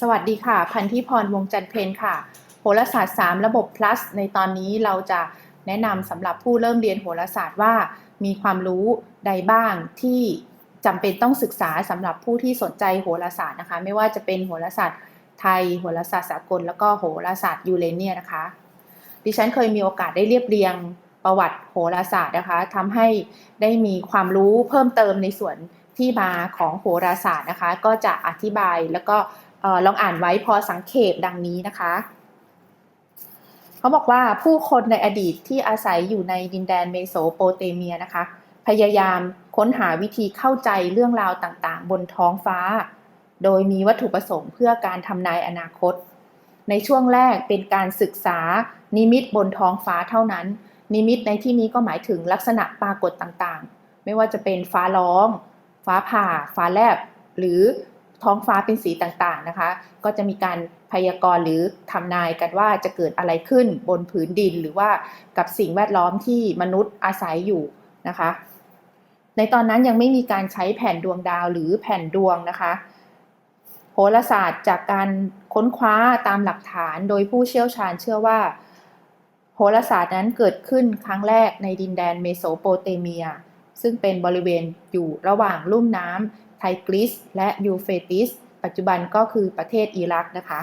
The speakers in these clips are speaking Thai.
สวัสดีค่ะ พันธิพรวงจันเพนค่ะ โหราศาสตร์ 3 ระบบ plus ในตอนนี้เราจะแนะนำสำหรับผู้เริ่มเรียนโหราศาสตร์ว่า มีความรู้ใดบ้างที่จำเป็นต้องศึกษาสำหรับผู้ที่สนใจโหราศาสตร์นะคะ ไม่ว่าจะเป็นโหราศาสตร์ไทย โหราศาสตร์สากล แล้วก็โหราศาสตร์ยูเรเนียนะคะ ดิฉันเคยมีโอกาสได้เรียบเรียงประวัติโหราศาสตร์นะคะทำให้ได้มีความรู้เพิ่มเติมในส่วนที่มาของโหราศาสตร์นะคะ ก็จะอธิบายแล้วก็ ลองอ่านไว้พอสังเขปดังนี้นะคะเขาบอกว่าผู้คนในอดีตที่อาศัยอยู่ในดินแดนเมโสโปเตเมียนะคะ พยายามค้นหาวิธีเข้าใจเรื่องราวต่างๆ บนท้องฟ้า โดยมีวัตถุประสงค์เพื่อการทำนายอนาคต ในช่วงแรกเป็นการศึกษานิมิตบนท้องฟ้าเท่านั้น นิมิตในที่นี้ก็หมายถึงลักษณะปรากฏต่างๆ ไม่ว่าจะเป็นฟ้าร้อง ฟ้าผ่า ฟ้าแลบ หรือ ท้องฟ้าเป็นสีต่างๆนะคะ ก็จะมีการพยากรณ์หรือทำนายกันว่าจะเกิดอะไรขึ้นบนผืนดินหรือว่ากับสิ่งแวดล้อมที่มนุษย์อาศัยอยู่นะคะ ในตอนนั้นยังไม่มีการใช้แผ่นดวงดาวหรือแผ่นดวงนะคะโหราศาสตร์จากการค้นคว้าตามหลักฐานโดยผู้เชี่ยวชาญเชื่อว่า โหราศาสตร์นั้นเกิดขึ้นครั้งแรกในดินแดนเมโสโปเตเมีย ซึ่งเป็นบริเวณอยู่ระหว่างลุ่มน้ำ ไทกริสและยูเฟติส ปัจจุบันก็คือประเทศอิรักนะคะ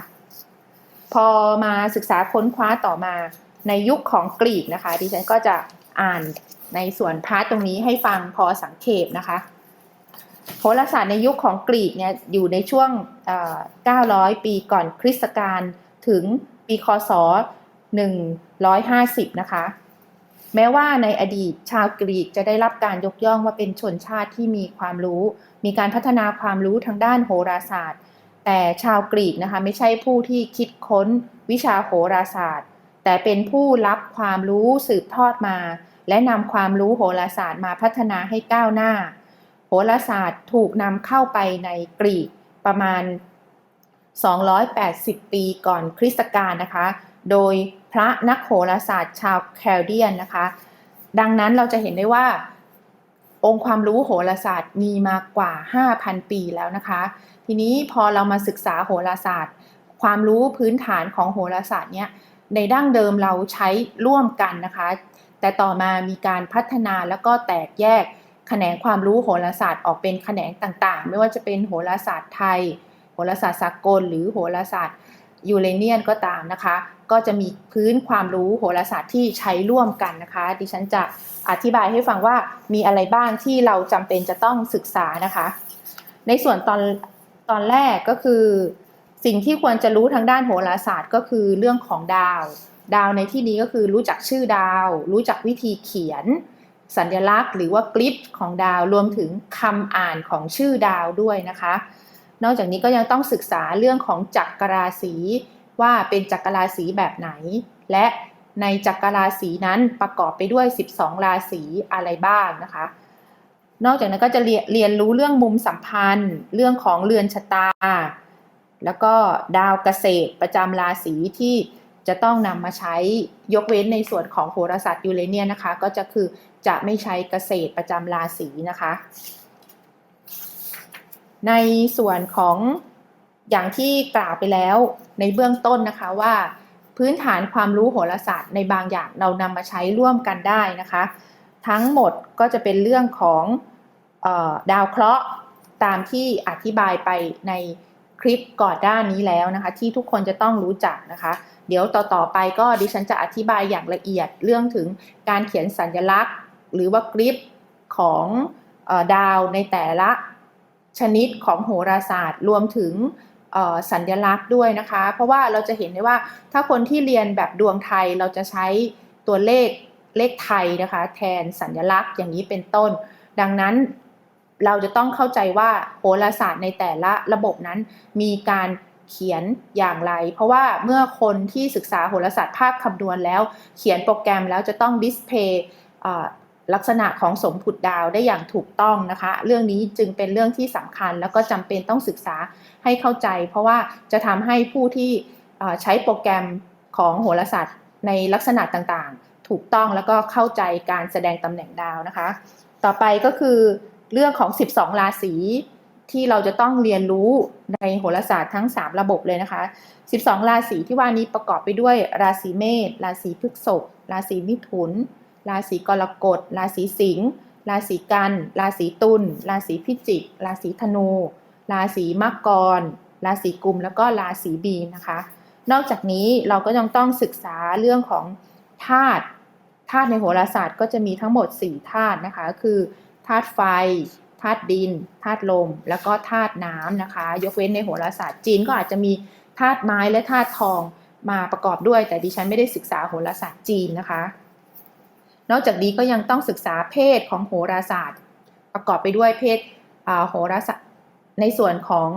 พอมาศึกษาค้นคว้าต่อมาในยุคของกรีกนะคะ ดิฉันก็จะอ่านในส่วนพาร์ทตรงนี้ให้ฟังพอสังเขปนะคะโหราศาสตร์ในยุคของกรีกเนี่ยอยู่ในช่วง 900 ปีก่อนคริสตกาลถึงปีคศ 150 นะคะ แม้ว่าในอดีตชาวกรีกจะได้รับการยกย่องว่าเป็นชนชาติที่มีความรู้ มีการพัฒนาความรู้ทางด้านโหราศาสตร์ แต่ชาวกรีกนะคะไม่ใช่ผู้ที่คิดค้นวิชาโหราศาสตร์ แต่เป็นผู้รับความรู้สืบทอดมา และนำความรู้โหราศาสตร์มาพัฒนาให้ก้าวหน้า โหราศาสตร์ถูกนำเข้าไปในกรีกประมาณ 280 ปีก่อนคริสตกาลนะคะ โดยพระนักโหราศาสตร์ชาวแคลเดียนนะคะ ดังนั้นเราจะเห็นได้ว่า องค์ความรู้โหราศาสตร์มีมากว่า 5,000 ปีแล้วนะคะ ทีนี้พอเรามาศึกษาโหราศาสตร์ ความรู้พื้นฐานของโหราศาสตร์เนี่ยในดั้งเดิมเราใช้ร่วมกันนะคะ แต่ต่อมามีการพัฒนาแล้วก็แตกแยกแขนงความรู้โหราศาสตร์ออกเป็นแขนงต่างๆ ไม่ว่าจะเป็นโหราศาสตร์ไทย โหราศาสตร์สากล หรือโหราศาสตร์ ยูเรเนียนก็ตามนะคะ ก็จะมีพื้นความรู้โหราศาสตร์ที่ใช้ร่วมกันนะคะ ดิฉันจะอธิบายให้ฟังว่ามีอะไรบ้างที่เราจำเป็นจะต้องศึกษานะคะ ในส่วนตอนตอนแรกก็คือสิ่งที่ควรจะรู้ทางด้านโหราศาสตร์ก็คือเรื่องของดาว ดาวในที่นี้ก็คือรู้จักชื่อดาว รู้จักวิธีเขียน สัญลักษณ์ หรือว่ากริปของดาวรวมถึงคำอ่านของชื่อดาวด้วยนะคะ นอกจากนี้ก็ยังต้องศึกษาเรื่องของจักรราศีว่าเป็นจักรราศีแบบไหน และในจักรราศีนั้นประกอบไปด้วย 12 ราศีอะไรบ้างนะคะ นอกจากนั้นก็จะเรียนรู้เรื่องมุมสัมพันธ์ เรื่องของเรือนชะตา แล้วก็ดาวเกษตรประจำราศีที่จะต้องนำมาใช้ยกเว้นในส่วนของโหราศาสตร์ยูเรเนียนะคะ ก็จะคือจะไม่ใช้เกษตรประจำราศีนะคะ ในส่วนของอย่างที่กล่าวไปแล้วในเบื้องต้นนะคะว่า พื้นฐานความรู้โหราศาสตร์ในบางอย่างเรานำมาใช้ร่วมกันได้นะคะ ทั้งหมดก็จะเป็นเรื่องของออดาวเคราะห์ตามที่อธิบายไปในคลิปก่อนด้านนี้แล้วนะคะ ที่ทุกคนจะต้องรู้จักนะคะ เดี๋ยวต่อๆไปก็ดิฉันจะอธิบายอย่างละเอียดเรื่องถึงการเขียนสัญลักษณ์ หรือว่ากริปของออดาวในแต่ละ ชนิดของโหราศาสตร์ รวมถึงสัญลักษณ์ด้วยนะคะ เพราะว่าเราจะเห็นได้ว่าถ้าคนที่เรียนแบบดวงไทยเราจะใช้ตัวเลขเลขไทยนะคะ แทนสัญลักษณ์อย่างนี้เป็นต้น ดังนั้นเราจะต้องเข้าใจว่าโหราศาสตร์ในแต่ละระบบนั้นมีการเขียนอย่างไร เพราะว่าเมื่อคนที่ศึกษาโหราศาสตร์ภาคคำนวณแล้ว เขียนโปรแกรมแล้วจะต้องดิสเพย์ ลักษณะของสมผุดดาวได้อย่างถูกต้องนะคะ เรื่องนี้จึงเป็นเรื่องที่สำคัญ แล้วก็จำเป็นต้องศึกษาให้เข้าใจ เพราะว่าจะทำให้ผู้ที่ใช้โปรแกรมของโหราศาสตร์ในลักษณะต่างๆ ถูกต้องแล้วก็เข้าใจการแสดงตำแหน่งดาวนะคะ ต่อไปก็คือเรื่องของ 12 ราศีที่เราจะต้องเรียนรู้ในโหราศาสตร์ทั้ง 3 ระบบเลยนะคะ 12 ราศีที่ว่านี้ประกอบไปด้วยราศีเมษ ราศีพฤษภ ราศีมิถุน ราศีกรกฎ ราศีสิงห์ ราศีกัน ราศีตุล ราศีพิจิก ราศีธนู ราศีมังกร ราศีกุม แล้วก็ราศีบีนะคะ นอกจากนี้เราก็ยังต้องศึกษาเรื่องของธาตุ ธาตุในโหราศาสตร์ก็จะมีทั้งหมด 4 ธาตุนะคะ คือธาตุไฟ ธาตุดิน ธาตุลม แล้วก็ธาตุน้ำนะคะ ยกเว้นในโหราศาสตร์จีนก็อาจจะมีธาตุไม้และธาตุทองมาประกอบด้วย แต่ดิฉันไม่ได้ศึกษาโหราศาสตร์จีนนะคะ นอกจากนี้ก็ยังต้องศึกษาเพศของโหราศาสตร์ ประกอบไปด้วยเพศโหราศาสตร์ในส่วนของ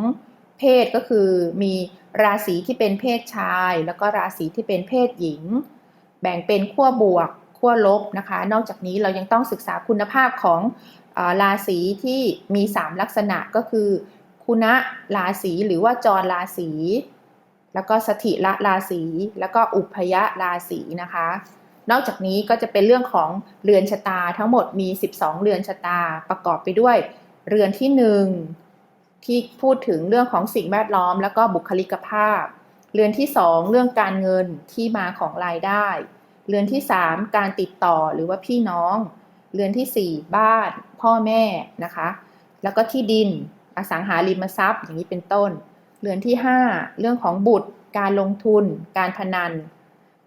เพศก็คือมีราศีที่เป็นเพศชาย แล้วก็ราศีที่เป็นเพศหญิง แบ่งเป็นขั้วบวกขั้วลบนะคะ นอกจากนี้เรายังต้องศึกษาคุณภาพของราศีที่มี 3 ลักษณะก็คือ คุณะราศีหรือว่าจรราศีแล้วก็สถิละราศีแล้วก็อุพยราศีนะคะ นอกจากนี้ก็จะเป็นเรื่องของเรือนชะตาทั้งหมดมี 12 เรือนชะตาประกอบไปด้วย เรือนที่ 1 ที่พูดถึงเรื่องของสิ่งแวดล้อม แล้วก็บุคลิกภาพ เรือนที่ 2 เรื่องการเงินที่มาของรายได้ เรือนที่ 3 การติดต่อหรือว่าพี่น้อง เรือนที่ 4 บ้าน พ่อแม่นะคะ แล้วก็ที่ดินอสังหาริมทรัพย์ อย่างนี้เป็นต้น เรือนที่ 5 เรื่องของบุตร การลงทุน การพนัน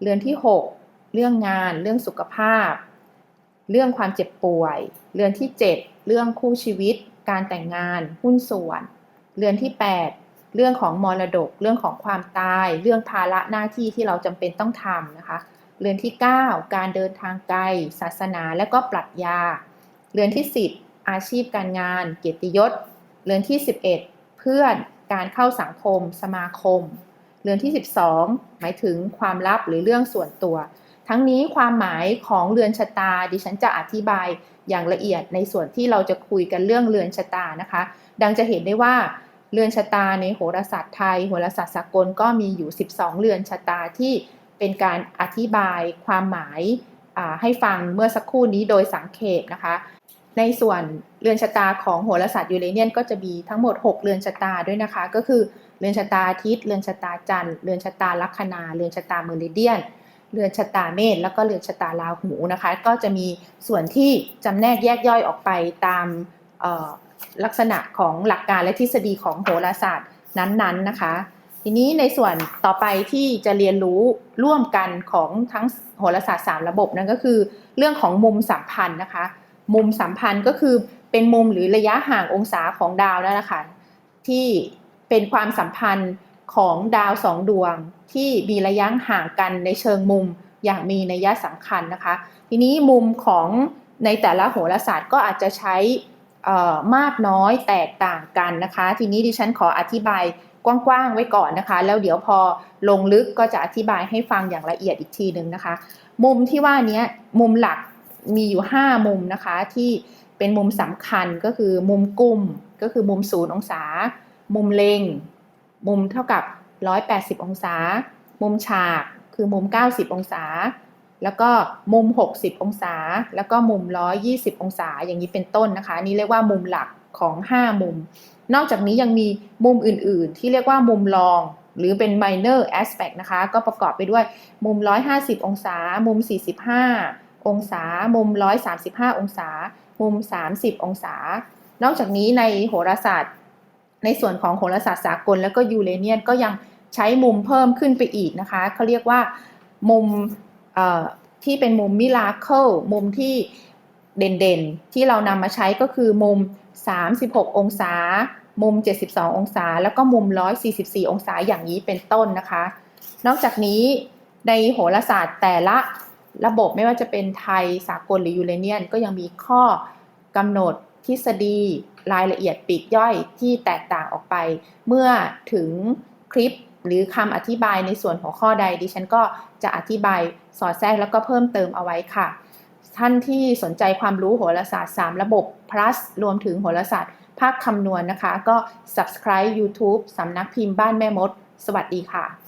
เรือนที่ 6 เรื่องงาน เรื่องสุขภาพ เรื่องความเจ็บป่วย เรือนที่ 7 เรื่องคู่ชีวิต การแต่งงาน หุ้นส่วน เรือนที่ 8 เรื่องของมรดก เรื่องของความตาย เรื่องภาระหน้าที่ที่เราจำเป็นต้องทำนะคะ เรือนที่ 9 การเดินทางไกล ศาสนาและก็ปรัชญา เรือนที่ 10 อาชีพการงาน เกียรติยศ เรือนที่ 11 เพื่อน การเข้าสังคม สมาคม เรือนที่ 12 หมายถึงความลับหรือเรื่องส่วนตัว ทั้งนี้ความหมายของเรือนชะตา ดิฉันจะอธิบายอย่างละเอียดในส่วนที่เราจะคุยกันเรื่องเรือนชะตานะคะ ดังจะเห็นได้ว่าเรือนชะตาในโหราศาสตร์ไทย โหราศาสตร์สากลก็มีอยู่ 12 เรือนชะตาที่เป็นการอธิบายความหมายให้ฟังเมื่อสักครู่นี้โดยสังเขปนะคะ ในส่วนเรือนชะตาของโหราศาสตร์ยูเรเนียนก็จะมีทั้งหมด 6 เรือนชะตาด้วยนะคะ ก็คือเรือนชะตาอาทิตย์ เรือนชะตาจันทร์ เรือนชะตาลัคนา เรือนชะตาเมริเดียน เรือนชะตาเมษแล้วก็เรือนชะตาราหูนะคะ ก็จะมีส่วนที่จำแนกแยกย่อยออกไปตามลักษณะของหลักการและทฤษฎีของโหราศาสตร์นั้นๆนะคะ ทีนี้ในส่วนต่อไปที่จะเรียนรู้ร่วมกันของทั้งโหราศาสตร์3ระบบนั่นก็คือ เรื่องของมุมสัมพันธ์นะคะ มุมสัมพันธ์ก็คือเป็นมุมหรือระยะห่างองศาของดาวนั่นแหละค่ะที่เป็นความสัมพันธ์ ของดาวสองดวงที่มีระยะห่างกันในเชิงมุมอย่างมีนัยสำคัญนะคะ ทีนี้มุมของในแต่ละโหราศาสตร์ก็อาจจะใช้มากน้อยแตกต่างกันนะคะ ทีนี้ดิฉันขออธิบายกว้างๆไว้ก่อนนะคะ แล้วเดี๋ยวพอลงลึกก็จะอธิบายให้ฟังอย่างละเอียดอีกทีหนึ่งนะคะ มุมที่ว่านี้มุมหลักมีอยู่ 5 มุมนะคะที่เป็นมุมสำคัญก็คือมุมกลุ่มก็คือมุมศูนย์องศา มุมเลง มุมเท่ากับ 180 องศา มุมฉากคือมุม 90 องศา แล้วก็มุม 60 องศา แล้วก็มุม 120 องศา อย่างนี้เป็นต้นนะคะ นี่เรียกว่ามุมหลักของ 5 มุม นอกจากนี้ยังมีมุมอื่น ๆ ที่เรียกว่ามุมรอง หรือเป็น minor aspect นะคะ ก็ประกอบไปด้วยมุม 150 องศา มุม 45 องศา มุม 135 องศา มุม 30 องศา นอกจากนี้ในโหราศาสตร์ ในส่วนของโหราศาสตร์สากล แล้วก็ยูเรเนียนก็ยังใช้มุมเพิ่มขึ้นไปอีกนะคะเขาเรียกว่ามุมที่เป็นมุมมิลาเคิลมุมที่เด่นๆ ที่เรานำมาใช้ก็คือมุม 36 องศา มุม 72 องศา แล้วก็มุม 144 องศาอย่างนี้เป็นต้นนะคะ นอกจากนี้ในโหราศาสตร์แต่ละระบบไม่ว่าจะเป็นไทยสากลหรือยูเรเนียน ก็ยังมีข้อกำหนดทฤษฎี รายละเอียดปีกย่อยที่แตกต่างออกไป เมื่อถึงคลิปหรือคำอธิบายในส่วนหัวข้อใดดิฉันก็จะอธิบายสอดแทรกแล้วก็เพิ่มเติมเอาไว้ค่ะ ท่านที่สนใจความรู้โหราศาสตร์ 3 ระบบ plus รวมถึงโหราศาสตร์ ภาคคำนวณนนะคะ ก็ subscribe YouTube สำนักพิมพ์บ้านแม่มด สวัสดีค่ะ